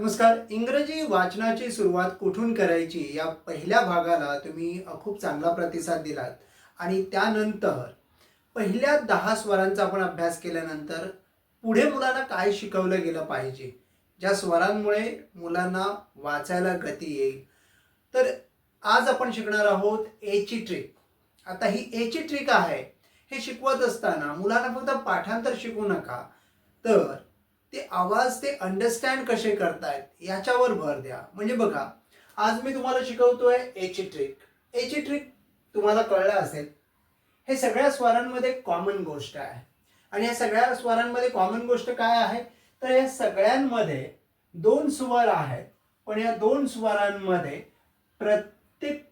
नमस्कार इंग्रजी वाचनाची सुरुवात कुठून करायची या पहिल्या भागाला तुम्ही खूप चांगला प्रतिसाद दिलात. आणि त्यानंतर पहिल्या दहा स्वरांचा आपण अभ्यास केल्यानंतर पुढे मुलांना काय शिकवलं गेलं पाहिजे? ज्या स्वरांमुळे मुलांना वाचायला गती येईल. तर आज आपण शिकणार आहोत एची ट्रिक आता ही एची ट्रिक आहे हे शिकवत असताना मुलांना फक्त पाठांतर शिकू नका. तर ते आवाज ते अंडरस्टँड कसे करतायत याच्यावर भर द्या. म्हणजे बघा आज मी तुम्हाला शिकवतोय एची ट्रिक एची ट्रिक तुम्हाला कळलं असेल. हे सगळ्या स्वरांमध्ये कॉमन गोष्ट आहे. आणि या सगळ्या स्वरांमध्ये कॉमन गोष्ट काय आहे? तर या सगळ्यांमध्ये दोन स्वर आहेत. पण या दोन स्वरांमध्ये प्रत्येक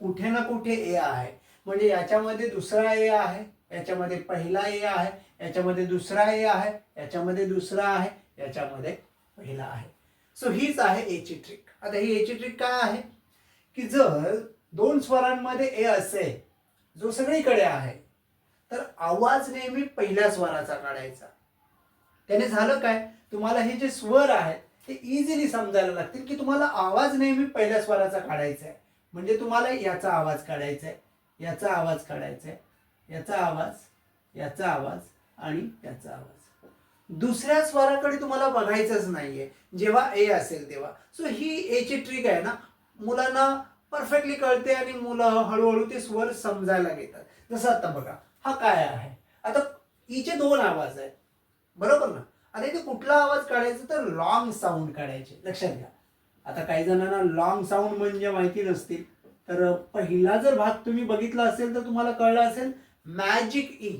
कुठे ना कुठे ए आहे. म्हणजे याच्यामध्ये दुसरा ए आहे याच्यामध्ये पहिला ए आहे याच्यामध्ये दुसरा ए आहे याच्यामध्ये दुसरा आहे याच्यामध्ये पहिला आहे. सो हीच आहे एची ट्रिक आता ही एची ट्रिक काय आहे? की जर दोन स्वरांमध्ये ए असेल जो सगळीकडे आहे तर आवाज नेहमी पहिल्या स्वराचा काढायचा. त्याने झालं काय? तुम्हाला हे जे स्वर आहेत ते इझिली समजायला लागतील की तुम्हाला आवाज नेहमी पहिल्या स्वराचा काढायचा आहे. म्हणजे तुम्हाला याचा आवाज काढायचा आहे याचा आवाज काढायचा आहे. याचा आवाज याचा आवाज आणि याचा आवाज. दुसऱ्या स्वराकडे तुम्हाला बघायचंच नाहीये. जेव्हा ए असेल तेव्हा. सो ही एची ट्रिक आहे ना. मुलांना परफेक्टली कळते आणि मुलं हळूहळू ते स्वर समजायला घेतात. जसं आता बघा हा काय आहे? आता ईचे दोन आवाज आहेत. बरोबर ना? आता इथे कुठला आवाज काढायचा तर लॉंग साऊंड काढायचे. लक्षात घ्या. आता काही जणांना लॉंग साऊंड म्हणजे माहिती नसतील. तर पहिला जर भाग तुम्ही बघितला असेल तर तुम्हाला कळलं असेल मॅजिक ई e.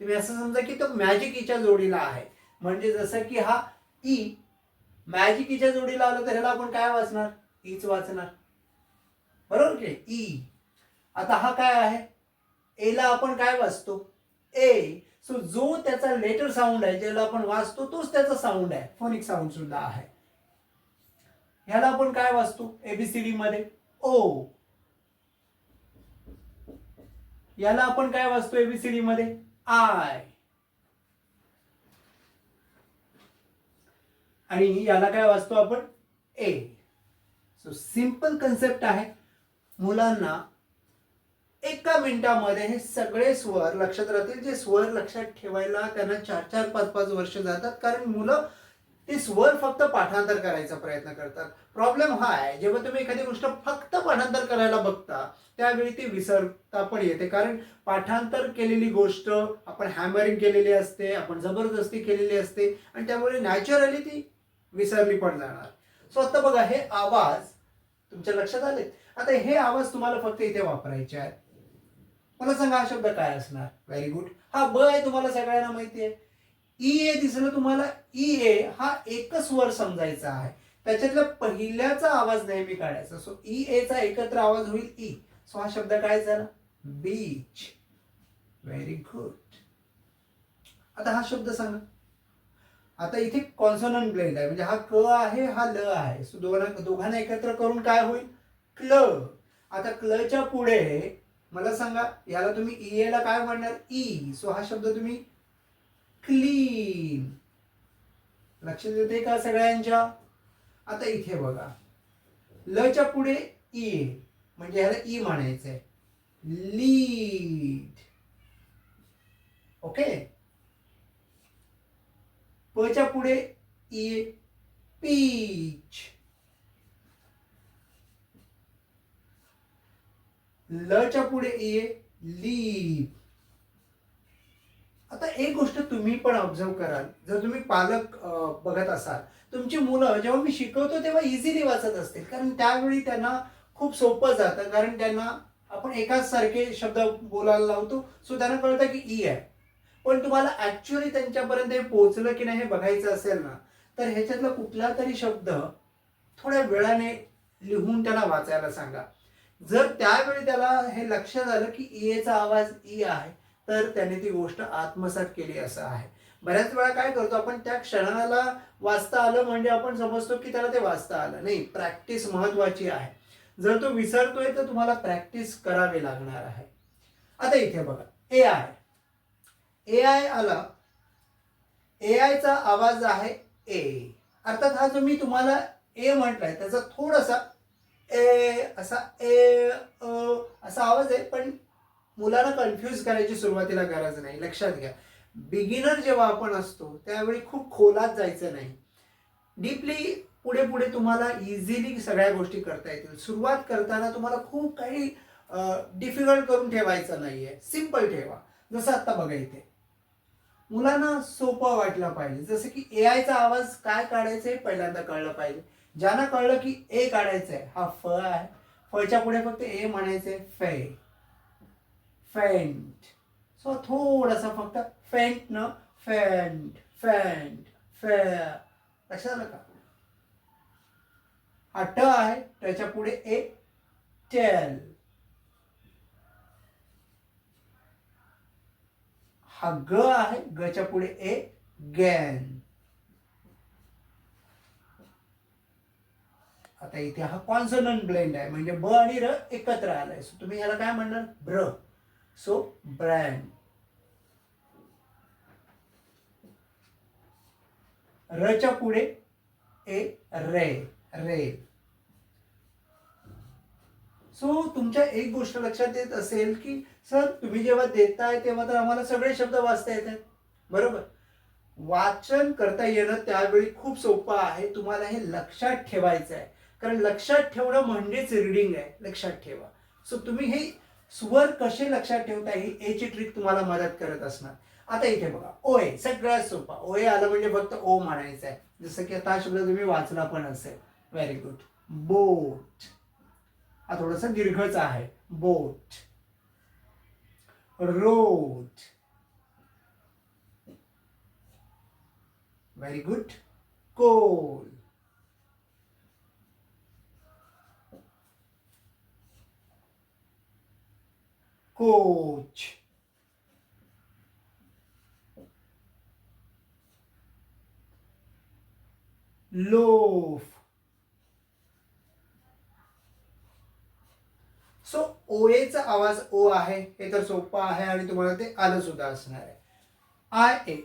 तुम्ही असं समजा की तो मॅजिक ईच्या e जोडीला आहे. म्हणजे जसं की हा ई मॅजिक ईच्या जोडीला आलं तर ह्याला आपण काय वाचणार? ईच वाचणार. बरोबर की ई e. आता हा काय आहे? एला आपण काय वाचतो? ए सो जो त्याचा लेटर साऊंड आहे ज्याला आपण वाचतो तोच त्याचा साऊंड आहे. फोनिक साऊंड सुद्धा आहे. ह्याला आपण काय वाचतो? एबीसीडी मध्ये. ओ याला आपण काय वाचतो एबीसीडी मध्ये? आय आणि याला काय वाचतो आपण? ए सो सिंपल कन्सेप्ट आहे. मुलांना एका मिनिटामध्ये हे सगळे स्वर लक्षात राहतील. जे स्वर लक्षात ठेवायला त्यांना चार चार पाच पाच वर्ष जातात. कारण मुलं ते स्वर फक्त पाठांतर करायचा प्रयत्न करतात. प्रॉब्लेम हा आहे जेव्हा तुम्ही एखादी गोष्ट फक्त पाठांतर करायला बघता त्यावेळी ती विसरता पण येते. कारण पाठांतर केलेली गोष्ट आपण हॅमरिंग केलेली असते आपण जबरदस्ती केलेली असते आणि त्यामुळे नॅचरली ती विसरली पण जाणार. सो आता बघा हे आवाज तुमच्या लक्षात आले? आता हे आवाज तुम्हाला फक्त इथे वापरायचे आहेत. मला सांगा हा शब्द काय असणार? व्हेरी गुड हा ब आहे तुम्हाला सगळ्यांना माहिती आहे. ई ए दिसलं तुम्हाला ई ए हा एकच स्वर समजायचा आहे. त्याच्यातल्या पहिल्याचा आवाज नेहमी काढायचा. सो ई ए चा एकत्र आवाज होईल ई. सो हा शब्द काय झाला? बीच व्हेरी गुड आता हा शब्द सांगा. आता इथे कॉन्सोनंट ब्लेंड आहे. म्हणजे हा क आहे हा ल आहे. सो दोघांना दोघांना एकत्र करून काय होईल? क्ल. आता क्लच्या पुढे मला सांगा याला तुम्ही ई एला काय म्हणणार? ई. सो हा शब्द तुम्ही क्लीन लक्षात येते का सगळ्यांच्या? आता इथे बघा. लच्या पुढे ई म्हणजे ह्याला ई म्हणायचंय. लीड ओके पच्या पुढे ई पीच लच्या पुढे ई लीप आता एक गोष्ट तुम्ही पण ऑब्झर्व कराल. जर तुम्ही पालक बघत असाल तुमची मुलं जेव्हा मी शिकवतो तेव्हा इझिली वाचत असतील. कारण त्यावेळी त्यांना खूप सोपं जातं. कारण त्यांना आपण एकाच सारखे शब्द बोलायला लावतो. सो त्यांना कळतं की ई आहे. पण तुम्हाला ऍक्च्युअली त्यांच्यापर्यंत हे पोहोचलं की नाही हे बघायचं असेल ना तर ह्याच्यातला कुठला तरी शब्द थोड्या वेळाने लिहून त्याला वाचायला सांगा. जर त्यावेळी त्याला हे लक्षात आलं की ईएचा आवाज ई आहे तर त्याने ती गोष्ट आत्मसात केली असं आहे. बऱ्याच वेळा काय करतो आपण त्या क्षणाला वाचता आलं म्हणजे आपण समजतो की त्याला ते वाचता आलं नाही. प्रॅक्टिस महत्वाची आहे. जर तो विसरतोय तर तुम्हाला प्रॅक्टिस करावी लागणार आहे. आता इथे बघा ए आय ए आय आला. ए आयचा आवाज आहे ए अर्थात हा जो मी तुम्हाला ए म्हटलाय त्याचा थोडासा ए असा ए असा आवाज आहे पण मुलांना कन्फ्यूज करायची सुरुवातीला गरज नाही. लक्षात घ्या. बिगिनर जेव्हा आपण असतो त्यावेळी खूप खोलात जायचं नाही. डीपली पुढे पुढे तुम्हाला इझिली सगळ्या गोष्टी करता येतील. सुरुवात करताना तुम्हाला खूप काही डिफिकल्ट करून ठेवायचं नाही आहे सिंपल ठेवा. जसं आत्ता बघा इथे. मुलांना सोपं वाटलं पाहिजे. जसं की ए आयचा आवाज काय काढायचं हे पहिल्यांदा कळलं पाहिजे. ज्यांना कळलं की ए काढायचं आहे हा फ आहे. फच्या पुढे फक्त ए म्हणायचंय. फे फेंट सो थोडासा फक्त फेंट न फेंट फेंट फे लक्षात आलं का? हा ट आहे त्याच्या पुढे ए टेल हा ग आहे गच्या पुढे ए गॅन आता इथे हा कॉन्सनंट ब्लेंड आहे म्हणजे ब आणि र एकत्र आलाय. सो तुम्ही याला काय म्हणणार? ब्र. सो ब्रँड रच्या पुढे ए रे रे सो तुमच्या एक गोष्ट लक्षात येत असेल की सर तुम्ही जेव्हा देताय तेव्हा तर आम्हाला सगळे शब्द वाचता येत आहेत बरोबर? वाचन करता येणं त्यावेळी खूप सोपं आहे. तुम्हाला हे लक्षात ठेवायचं आहे कारण लक्षात ठेवणं म्हणजेच रीडिंग आहे. लक्षात ठेवा. सो तुम्ही हे स्वर कसे लक्षात ठेवता ही एची ट्रिक तुम्हाला मदत करत असणार. आता इथे बघा ओए सगळ्यात सोपा. ओए आलं म्हणजे फक्त ओ म्हणायचं आहे जसं की आता शब्द तुम्ही वाचला पण असेल. Very good boat. हा थोडासा दीर्घच आहे. Boat. Road very good coal. Coach loaf so ओएचा आवाज ओ आहे हे तर सोपं आहे आणि तुम्हाला ते आलं सुद्धा असणार आहे. आय ए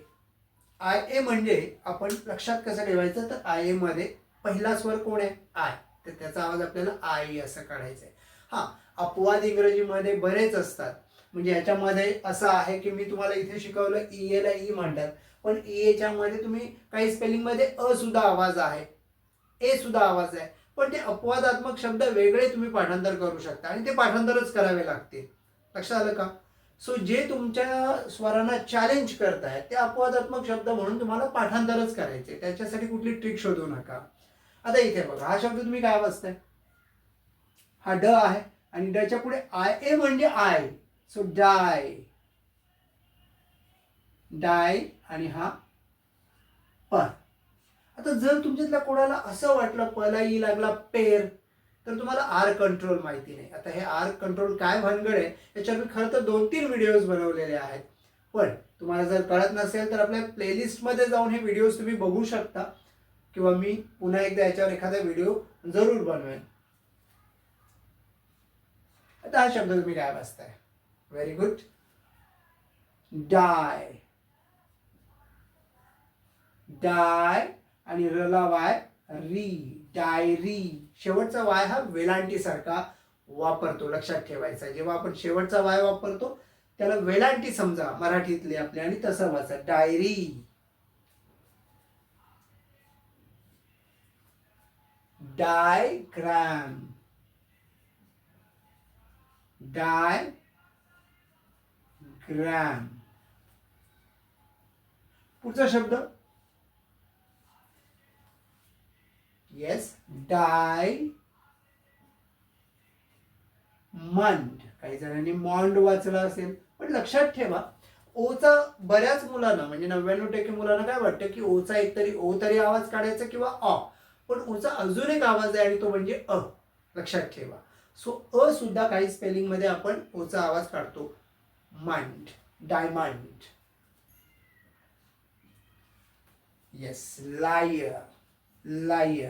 आय ए म्हणजे आपण लक्षात कसं ठेवायचं? तर आय ए मध्ये पहिला स्वर कोण आहे? आय तर त्याचा आवाज आपल्याला आय असं काढायचा आहे. हा अपवाद इंग्रजीमध्ये बरेच असतात. म्हणजे याच्यामध्ये असं आहे की मी तुम्हाला इथे शिकवलं ई एला ई म्हणतात. पण ई एच्या मध्ये तुम्ही काही स्पेलिंगमध्ये अ सुद्धा आवाज आहे. ए सुद्धा आवाज आहे. पण ते अपवादात्मक शब्द वेगळे तुम्ही पाठांतर करू शकता आणि ते पाठांतरच करावे लागते. लक्षात आलं का? सो जे तुमच्या स्वरांना चॅलेंज करतायत ते अपवादात्मक शब्द म्हणून तुम्हाला पाठांतरच करायचे. त्याच्यासाठी कुठली ट्रिक शोधू नका. आता इथे बघा हा शब्द तुम्ही काय वाचताय? हा ड आहे आणि डच्या पुढे आय ए म्हणजे आय. सो डाय. डाय आणि हा प. आता जर तुमच्यातल्या कोणाला असं वाटलं पला ई लागला पेर तर तुम्हाला आर कंट्रोल माहिती नाही. आता हे आर कंट्रोल काय भानगड आहे याच्यावर मी खरं तर दोन तीन व्हिडिओज बनवलेले आहेत. पण तुम्हाला जर कळत नसेल तर आपल्या प्लेलिस्टमध्ये जाऊन हे व्हिडिओज तुम्ही बघू शकता. किंवा मी पुन्हा एकदा याच्यावर एखादा व्हिडिओ जरूर बनवेन. दहा शब्द तुम्ही काय वाचताय? व्हेरी गुड डाय डाय आणि रला वाय री. डायरी शेवटचा वाय हा वेलांटी सारखा वापरतो लक्षात ठेवायचा. जेव्हा आपण शेवटचा वाय वापरतो त्याला वेलांटी समजा मराठीतली आपली आणि तसं वाचा. डायरी डायग्राम डायग्रॅम पुढचा शब्द. येस डाय मंड काही जणांनी मॉन्ड वाचला असेल पण लक्षात ठेवा ओचा बऱ्याच मुलांना म्हणजे नव्याण्णव टक्के मुलांना काय वाटतं की ओचा एक तरी ओ तरी आवाज काढायचा किंवा अ पण ओचा अजून एक आवाज आहे आणि तो म्हणजे अ. लक्षात ठेवा. सो अ सुद्धा काही स्पेलिंगमध्ये आपण ओचा आवाज काढतो. मांड diamond yes lie lie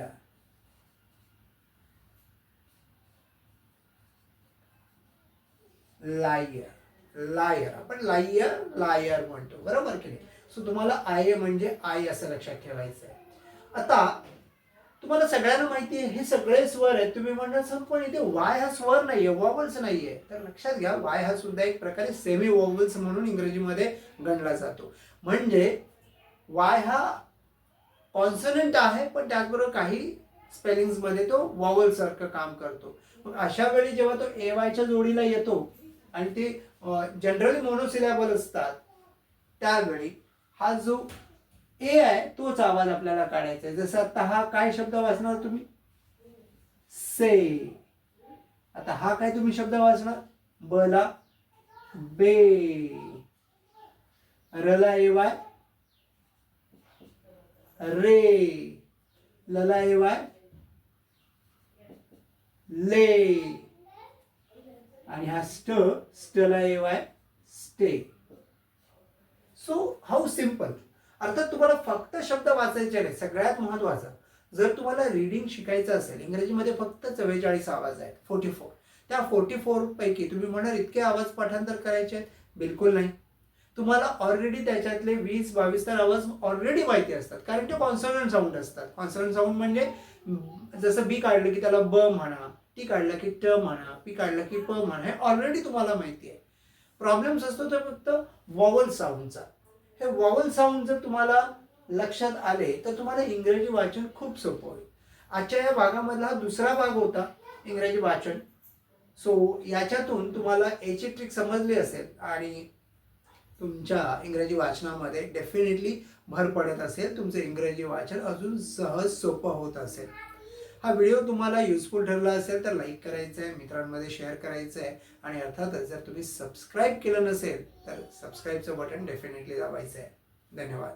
liar liar आपण लायर लायर म्हणतो. बरोबर की नाही? सो तुम्हाला आय म्हणजे आय असं लक्षात ठेवायचं आहे आता तुम्हाला सगळ्यांना माहिती आहे हे सगळे स्वर आहेत. तुम्ही म्हणणार सर पण इथे वाय हा स्वर नाहीये वॉवल्स नाहीये. तर लक्षात घ्या वाय हा सुद्धा एक प्रकारे सेमी वॉवल्स म्हणून इंग्रजीमध्ये गणला जातो. म्हणजे वाय हा कॉन्सनंट आहे पण त्याचबरोबर काही स्पेलिंग्समध्ये तो वॉवल सारखं काम करतो. मग अशा वेळी जेव्हा तो ए वायच्या जोडीला येतो आणि ते जनरली मोनोसिलॅबल असतात त्यावेळी हा जो ए आहे तोच आवाज आपल्याला काढायचा आहे. जसं आता हा काय शब्द वाचणार तुम्ही? से. आता हा काय तुम्ही शब्द वाचणार? बला बे. रला ए वाय रे. लला ए वाय ले. आणि हा स्ट स्टला A Y stay. So how simple अर्थात तुम्हाला फक्त शब्द वाचायचे नाही सगळ्यात महत्वाचं. जर तुम्हाला रीडिंग शिकायचं असेल इंग्रजीमध्ये फक्त चव्वेचाळीस आवाज आहेत फोर्टी फोर त्या फोर्टी फोर पैकी तुम्ही म्हणाल इतके आवाज पाठांतर करायचे आहेत? बिलकुल नाही. तुम्हाला ऑलरेडी त्याच्यातले वीस बावीस तर आवाज ऑलरेडी माहिती असतात. कारण ते कॉन्सनंट साऊंड असतात. कॉन्सनंट साऊंड म्हणजे जसं बी काढलं की त्याला ब म्हणा टी काढलं की ट म्हणा पी काढलं की प म्हणा हे ऑलरेडी तुम्हाला माहिती आहे. प्रॉब्लेम्स असतो तर फक्त वॉवल साऊंडचा हे वॉवल साऊंड जर तुम्हाला लक्षात आले तर तुम्हाला इंग्रजी वाचन खूप सोपं होईल. आजच्या या भागामधला हा दुसरा भाग होता इंग्रजी वाचन. सो याच्यातून तुम्हाला याची ट्रिक समजली असेल आणि तुमच्या इंग्रजी वाचनामध्ये डेफिनेटली भर पडत असेल. तुमचं इंग्रजी वाचन अजून सहज सोपं होत असेल. हा व्हिडिओ तुम्हाला युजफुल ठरला असेल तर लाईक करायचं आहे मित्रांमध्ये शेअर करायचं आहे आणि अर्थातच जर तुम्ही सबस्क्राईब केलं नसेल तर सबस्क्राईबचं बटन डेफिनेटली दाबायचं आहे धन्यवाद.